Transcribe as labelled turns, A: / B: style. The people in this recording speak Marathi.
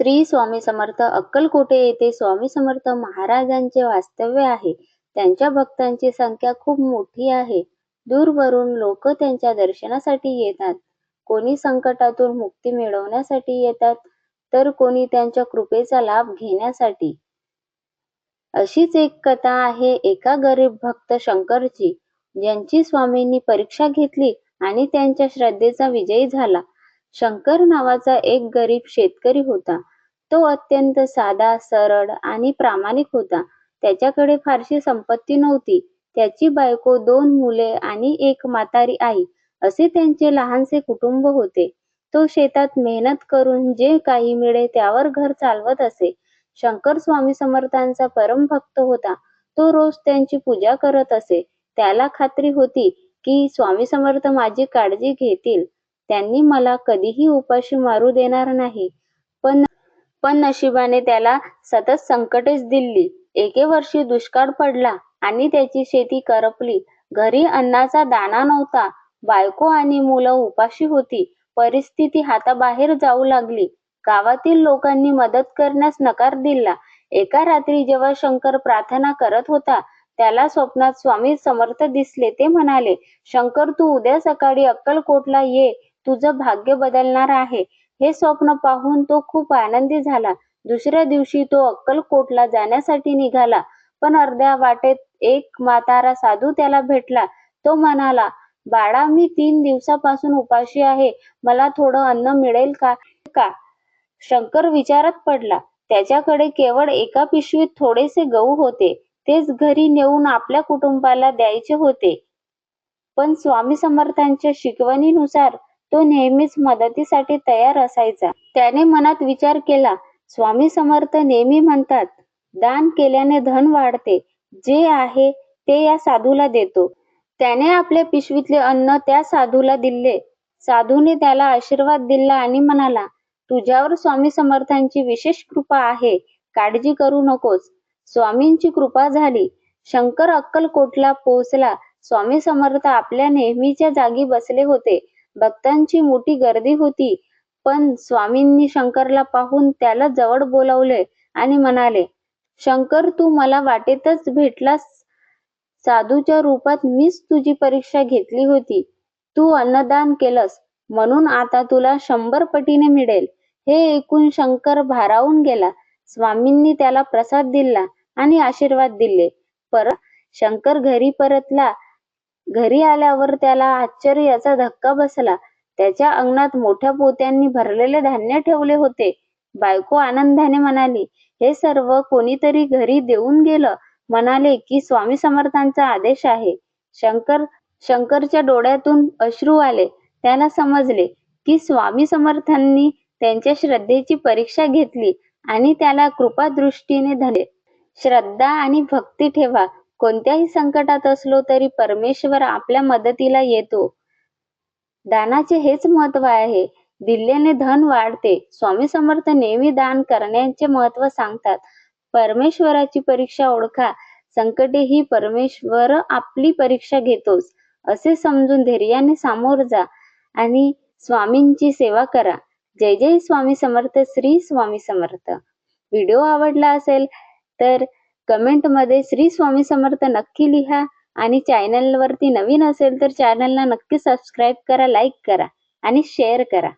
A: श्री स्वामी समर्थ अक्कलकोटे येथे स्वामी समर्थ महाराजांचे वास्तव्य आहे. त्यांच्या भक्तांची संख्या खूप मोठी आहे. दूरवरून लोक त्यांच्या दर्शनासाठी येतात. कोणी संकटातून मुक्ती मिळवण्यासाठी येतात, तर कोणी त्यांच्या कृपेचा लाभ घेण्यासाठी. अशीच एक कथा आहे एका गरीब भक्त शंकरची, ज्यांची स्वामींनी परीक्षा घेतली आणि त्यांच्या श्रद्धेचा विजय झाला. शंकर नावाचा एक गरीब शेतकरी होता. तो अत्यंत साधा, सरळ आणि प्रामाणिक होता. त्याच्याकडे फारशी संपत्ती नव्हती. त्याची बायको, दोन मुले आणि एक म्हातारी आई असे त्यांचे लहानसे कुटुंब होते. तो शेतात मेहनत करून जे काही मिळे त्यावर घर चालवत असे. शंकर स्वामी समर्थांचा परमभक्त होता. तो रोज त्यांची पूजा करत असे. त्याला खात्री होती की स्वामी समर्थ माझी काळजी घेतील. त्यांनी मला कधीही उपाशी मारू देणार नाही. पण पण नशिबाने त्याला सतत संकटेच दिली. एके वर्षी दुष्काळ पडला आणि त्याची शेती करपली. घरी अन्नाचा दाणा नव्हता. बायको आणि मुलं उपाशी होती. परिस्थिती हाताबाहेर जाऊ लागली. गावातील लोकांनी मदत करण्यास नकार दिला. एका रात्री जेव्हा शंकर प्रार्थना करत होता, त्याला स्वप्नात स्वामी समर्थ दिसले. ते म्हणाले, शंकर तू उद्या सकाळी अक्कलकोटला ये, तुझं भाग्य बदलणार आहे. हे स्वप्न पाहून तो खूप आनंदी झाला. दुसऱ्या दिवशी तो अक्कलकोटला जाण्यासाठी निघाला. पण अर्ध्या वाटेत एक म्हातारा साधू त्याला भेटला. तो म्हणाला, बाळा मी तीन दिवसापासून उपाशी आहे. मला थोडं अन्न मिळेल का? शंकर विचारात पडला. त्याच्याकडे केवळ एका पिशवीत थोडेसे गहू होते. तेच घरी नेऊन आपल्या कुटुंबाला द्यायचे होते. पण स्वामी समर्थांच्या शिकवणीनुसार तो नेहमीच मदतीसाठी तयार असायचा. त्याने मनात विचार केला, स्वामी समर्थ नेहमी म्हणतात, दान केल्याने धन वाढते. जे आहे ते या साधूला देतो. त्याने आपल्या पिशवीतले अन्न त्या साधूला दिले. साधूने त्याला आशीर्वाद दिला आणि म्हणाला, तुझ्यावर स्वामी समर्थांची विशेष कृपा आहे. काळजी करू नकोस. स्वामींची कृपा झाली. शंकर अक्कलकोटला पोहोचला. स्वामी समर्थ आपल्या नेहमीच्या जागी बसले होते. भक्तांची मोठी गर्दी होती. पण स्वामींनी शंकरला पाहून त्याला जवळ बोलावले आणि म्हणाले, शंकर तू मला वाटेतच भेटलास. साधूच्या रूपात मीच तुझी परीक्षा घेतली होती. तू अन्नदान केलंस म्हणून आता तुला शंभर पटीने मिळेल. हे ऐकून शंकर भारावून गेला. स्वामींनी त्याला प्रसाद दिला आणि आशीर्वाद दिले. परत शंकर घरी परतला. घरी आल्यावर त्याला आश्चर्याचा धक्का बसला. त्याच्या अंगणात मोठ्या पोत्यांनी भरलेले धान्य ठेवले होते. बायको आनंदाने म्हणाली, हे सर्व कोणीतरी घरी देऊन गेलं. म्हणाले की स्वामी समर्थांचा आदेश आहे. शंकर शंकरच्या डोळ्यातून अश्रू आले. त्याला समजले की स्वामी समर्थांनी त्यांच्या श्रद्धेची परीक्षा घेतली आणि त्याला कृपादृष्टीने धरले. श्रद्धा आणि भक्ती ठेवा. कोणत्याही संकटात असलो तरी परमेश्वर आपल्या मदतीला येतो. दानाचे हेच महत्त्व आहे. दिल्ल्याने धन वाढते. स्वामी समर्थ नेहमी दान करण्याचे महत्त्व सांगतात. परमेश्वराची परीक्षा ओळखा. संकटे ही परमेश्वर आपली परीक्षा घेतोच असे समजून धैर्याने सामोर जा आणि स्वामींची सेवा करा. जय जय स्वामी समर्थ श्री स्वामी समर्थ. व्हिडिओ आवडला असेल तर कमेंटमध्ये श्री स्वामी समर्थ नक्की लिहा आणि चॅनलवरती नवीन असेल तर चॅनलला नक्की सबस्क्राईब करा, लाईक करा आणि शेअर करा.